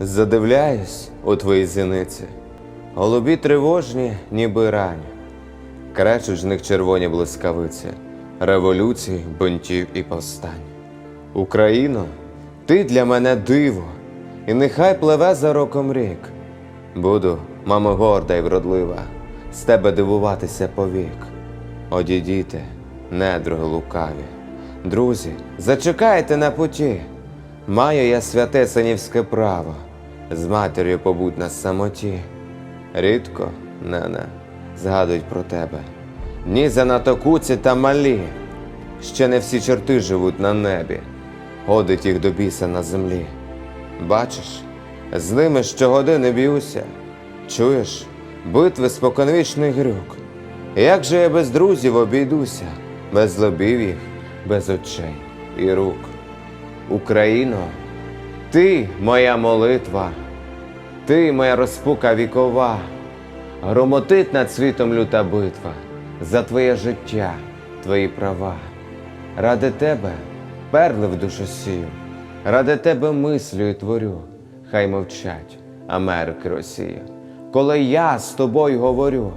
Задивляюсь у твої зіниці, голубі тривожні, ніби рані, кречуть з них червоні блискавиці, революцій, бунтів і повстань. Україно, ти для мене диво, і нехай пливе за роком рік. Буду, мамо, горда й вродлива, з тебе дивуватися повік. Одідіте, недруги лукаві, друзі, зачекайте на путі. Маю я святе синівське право, з матір'ю побудь на самоті. Рідко, нене, згадують про тебе. Ні занадто куці та малі. Ще не всі чорти живуть на небі, годить їх до біса на землі. Бачиш, з ними щогодини б'юся. Чуєш, битви споконвічний грюк. Як же я без друзів обійдуся, без лобів їх, без очей і рук. Україно, ти моя молитва, ти моя розпука вікова, громотить над світом люта битва за твоє життя, твої права. Ради тебе перли в душу сію, ради тебе мислю і творю, хай мовчать Америки, Росія. Коли я з тобою говорю,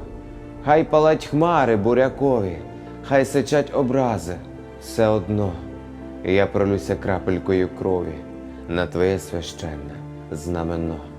хай палать хмари бурякові, хай сичать образи, все одно. Я пролюся крапелькою крові на твоє священне знамено.